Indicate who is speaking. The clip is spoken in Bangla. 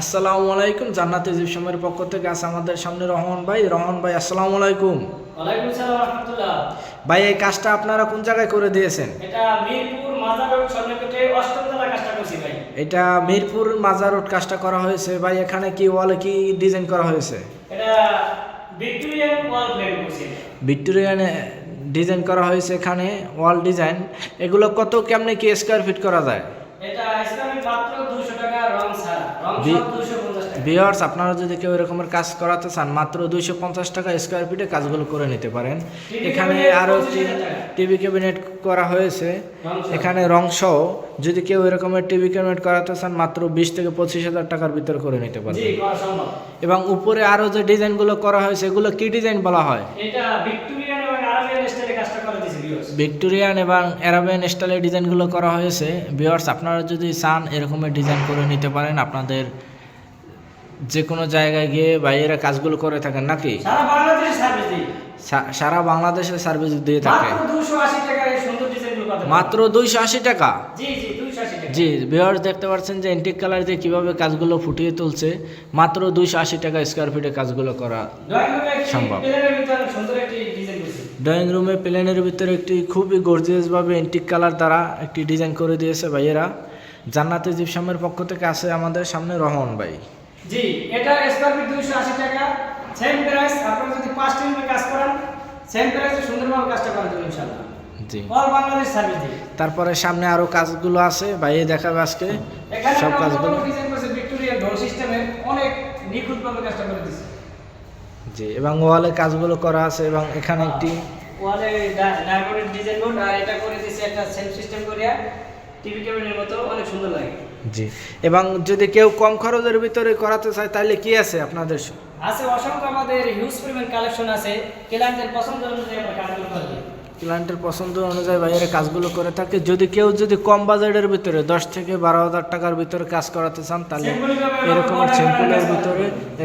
Speaker 1: আসসালামু আলাইকুম জান্নাত ইজিপশমের পক্ষ থেকে আছে আমাদের সামনে রহমান ভাই। রহমান ভাই আসসালামু আলাইকুম।
Speaker 2: ওয়ালাইকুম সালাম রহমতুল্লাহ।
Speaker 1: ভাই এই কাজটা আপনারা কোন জায়গায় করে দিয়েছেন?
Speaker 2: এটা মিরপুর মাজার রোড স্বর্ণপীঠে অষ্টম তলা কাজটা করছি ভাই।
Speaker 1: এটা মিরপুর মাজার রোড কাজটা করা হয়েছে। ভাই এখানে কি ওয়ালে কি ডিজাইন করা হয়েছে?
Speaker 2: এটা ভিক্টোরিয়ান ওয়াল প্লেন করছি।
Speaker 1: ভিক্টোরিয়ান ডিজাইন করা হয়েছে এখানে ওয়াল ডিজাইন। এগুলো কত কেমনে কি স্কোয়ার ফিট করা যায়? ভিওয়ার্স আপনারা যদি কেউ এরকমের কাজ করাতে চান মাত্র দুইশো পঞ্চাশ টাকা স্কোয়ার ফিটে কাজগুলো করে নিতে পারেন। এখানে আরও
Speaker 2: 25,000
Speaker 1: টিভি ক্যাবিনেট করা হয়েছে। এখানে রং সহ যদি কেউ এরকমের টিভি ক্যাবিনেট করাতে চান মাত্র বিশ থেকে পঁচিশ হাজার টাকার ভিতরে করে নিতে
Speaker 2: সম্ভব।
Speaker 1: এবং উপরে আরও যে ডিজাইনগুলো করা হয়েছে এগুলো কি ডিজাইন বলা হয়?
Speaker 2: এটা ভিক্টোরিয়ান এবং
Speaker 1: অ্যারাবিয়ান স্টাইলের ডিজাইনগুলো করা হয়েছে। ভিওয়ার্স আপনারা যদি চান এরকমের ডিজাইন করে নিতে পারেন আপনাদের যে কোনো জায়গায় গিয়ে বাইরেরা কাজগুলো করে থাকেন নাকি?
Speaker 2: সারা বাংলাদেশে সার্ভিস
Speaker 1: সা- সারা বাংলাদেশে সার্ভিস দিয়ে থাকে।
Speaker 2: মাত্র
Speaker 1: দুইশো আশি টাকা
Speaker 2: জি
Speaker 1: ভিওয়ার্স দেখতে পাচ্ছেন যে এন্টিক কালার দিয়ে কীভাবে কাজগুলো ফুটিয়ে তুলছে। মাত্র দুইশো আশি টাকা স্কোয়ার ফিটে কাজগুলো করা সম্ভব। ড্রয়িং রুমে প্লেনের ভিতরে একটি খুবই গর্জিয়াসভাবে এন্টিক কালার দ্বারা একটি ডিজাইন করে দিয়েছে ভাইয়েরা। জান্নাতে জিপসামের পক্ষ থেকে আসে আমাদের সামনে রহমান ভাই।
Speaker 2: জি এটা স্কোয়ার ফিট দুইশো আশি টাকা। সেম প্রাইস আপনারা যদি পাঁচ টিমে কাজ করেন সেম প্রাইসে সুন্দরভাবে কাজটা করে দেবেন ইনশাল্লাহ
Speaker 1: জি।
Speaker 2: অল বাংলাদেশ সার্ভিস
Speaker 1: তারপরে সামনে আরও কাজগুলো আছে ভাইয়ে দেখাবে আজকে। সব কাজগুলো।
Speaker 2: ডিজাইন করছে ভিক্টোরিয়ান ঢোল সিস্টেমের অনেক নিখুঁতভাবে কাজটা করে দিচ্ছে
Speaker 1: জি এবং ওয়ালে কাজগুলো করা আছে এবং এখানে একটি
Speaker 2: ওয়ালে ডায়মন্ডের ডিজাইন বোর্ড আর এটা করে দিয়েছে একটা সেলফ সিস্টেম করিয়া টিভি ক্যাবিনেটের মতো অনেক সুন্দর লাগে।
Speaker 1: জি এবং যদি কেউ কম খরচের ভিতরে করাতে চায় তাহলে কি আছে আপনাদের?
Speaker 2: আছে অসংখ্য আমাদের হিউজ পরিমাণ কালেকশন আছে। ক্লায়েন্টের পছন্দ অনুযায়ী আমরা কাজগুলো করে দিই।
Speaker 1: ক্লায়েন্টের পছন্দ অনুযায়ী বাইরে কাজগুলো করে থাকে। যদি কেউ যদি কম বাজেটের ভিতরে দশ থেকে বারো হাজার টাকার ভিতরে কাজ করাতে চান তাহলে এরকম সিম্পলের ভিতরে এরকম